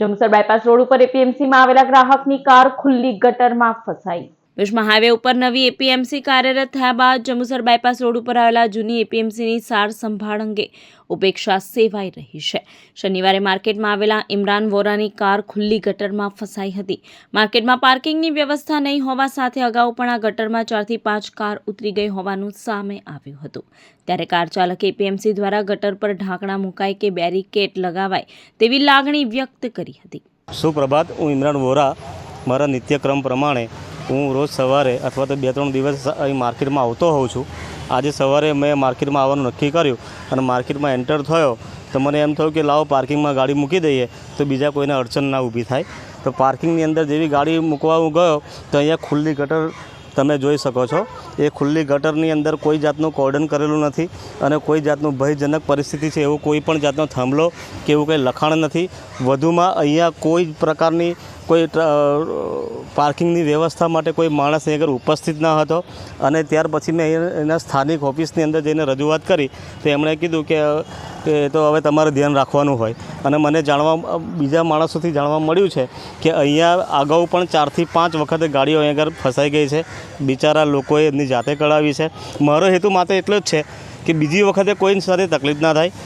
Jambusar bypass road ઉપર એપીએમસીમાં આવેલા ગ્રાહકની કાર ખુલ્લી ગટરમાં ફસાઈ. ભુજમાં હાઈવે ઉપર નવી એપીએમસી કાર્યરત થયા બાદ જંબુસર બાયપાસ રોડ ઉપર આવેલા જૂની એપીએમસીની સાર સંભાળ અંગે ઉપેક્ષા સેવાઈ રહી છે. શનિવારે માર્કેટમાં આવેલા ઇમરાન વોરાની કાર ખુલ્લી ગટરમાં ફસાઈ હતી. માર્કેટમાં પાર્કિંગની વ્યવસ્થા નહીં હોવા સાથે અગાઉ પણ આ ગટરમાં ચારથી પાંચ કાર ઉતરી ગઈ હોવાનું સામે આવ્યું હતું. ત્યારે કાર ચાલકે એપીએમસી દ્વારા ગટર પર ઢાંકણા મુકાય કે બેરીકેટ લગાવાય તેવી લાગણી વ્યક્ત કરી હતી. સુપ્રભાત, હું ઇમરાન વોરા. મારા નિત્યક્રમ પ્રમાણે હું રોજ સવારે અથવા તો બે ત્રણ દિવસ અહીં માર્કેટમાં આવતો હોઉં છું. આજે સવારે મેં માર્કેટમાં આવવાનું નક્કી કર્યું અને માર્કેટમાં એન્ટર થયો તો મને એમ થયું કે લાવો પાર્કિંગમાં ગાડી મૂકી દઈએ તો બીજા કોઈને અડચણ ના ઊભી થાય. તો પાર્કિંગની અંદર જેવી ગાડી મૂકવા હું ગયો તો અહીંયા ખુલ્લી ગટર તમે જોઈ શકો છો, એ ખુલ્લી ગટરની અંદર કોઈ જાતનું કોર્ડન કરેલું નથી અને કોઈ જાતનું ભયજનક પરિસ્થિતિ છે એવું કોઈ પણ જાતનો થાંભલો કે એવું કંઈ લખાણ નથી. વધુમાં અહીંયા કોઈ પ્રકારની કોઈ પાર્કિંગની વ્યવસ્થા માટે કોઈ માણસ અહીં આગળ ઉપસ્થિત ન હતો અને ત્યાર પછી મેં એના સ્થાનિક ઓફિસની અંદર જઈને રજૂઆત કરી તો એમણે કીધું કે કે એ તો હવે તમારે ધ્યાન રાખવાનું હોય. અને મને જાણવા, બીજા માણસોથી જાણવા મળ્યું છે કે અહીંયા અગાઉ પણ ચારથી પાંચ વખત ગાડીઓ અહીં આગળ ફસાઈ ગઈ છે. બિચારા લોકોએ એમની જાતે કઢાવી છે. મારો હેતુ માત્ર એટલો જ છે કે બીજી વખતે કોઈની સાથે તકલીફ ના થાય.